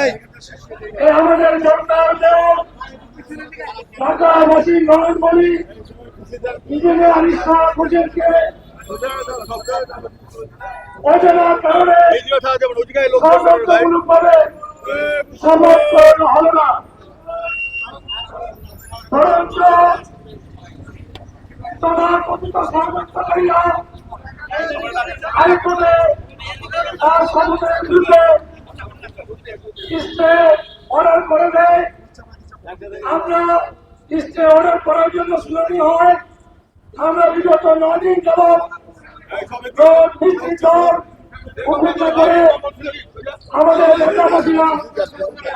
এই আমাদের জনতার দেব ঢাকা ওয়াসিম মোহাম্মদ বলি ইঞ্জিনিয়ার আলিশা হোসেনকে। অজানা কারণে সর্বমূলকভাবে সমর্থন হলো না। বরঞ্চ তথাকথিত সমর্থকারীরা হাইকোর্টে তার সমুদ্রের বিরুদ্ধে স্টে অর্ডার করে দেয় আমরা স্টে অর্ডার করার জন্য শুনানি হয় আমরা বিগত করে আমাদের নেতাবাসীরা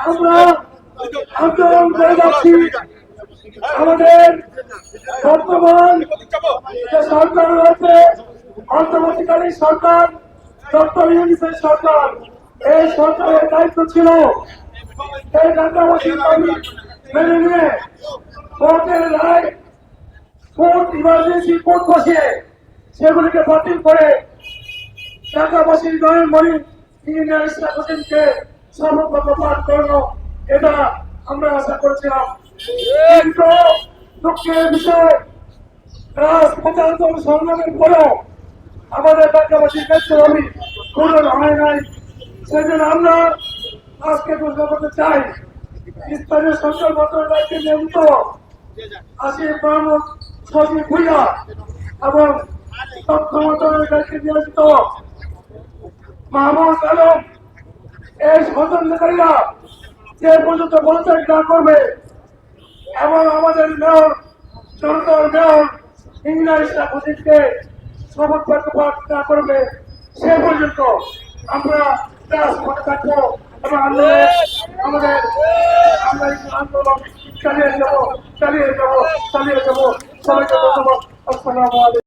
আমরা আমাদের বর্তমান সরকার রয়েছে অন্তর্বর্তীকালীন সরকার ডক্টর ইউনিসেফ সরকার এই সরকারের দায়িত্ব ছিল এই ঢাকাবাসীর দাবি মেনে নিয়ে কোর্টের রায়, কোর্ট ইমার্জেন্সি কোর্ট বসিয়ে সেগুলিকে বাতিল করে ঢাকাবাসীর নয়ন মণি ইঞ্জিনিয়ার সমগ্র পাঠ করানো, এটা আমরা আশা করেছিলাম। কিন্তু দুঃখের বিষয় রাজপথ আন্দোলন সংগ্রামের পরেও আমাদের ঢাকাবাসীর ক্ষেত্রে আমি পূরণ হয় নাই। জন্য আমরা আজকে ঘোষণা করতে চাই, স্থানীয় সরকার মন্ত্রণালয়কে নিয়মিত আসিফ মাহমুদ সজীব ভুইয়া এবং তথ্য মন্ত্রণালয়কে নিয়োজিত মাহমুদ আলম, এই সচেতনকারীরা যে পর্যন্ত পদত্যাগ না করবে, এবং আমাদের মেয়র, জনতার মেয়র ইসলাম হোসেনকে শপথ পাঠ না করবে, সে পর্যন্ত আমরা করে থাকব। এবং আন্দোলন আমাদের আমরা আন্দোলন চালিয়ে যাব চালিয়ে যাব চালিয়ে যাব। সবাইকে ধন্যবাদ। আসসালামু আলাইকুম।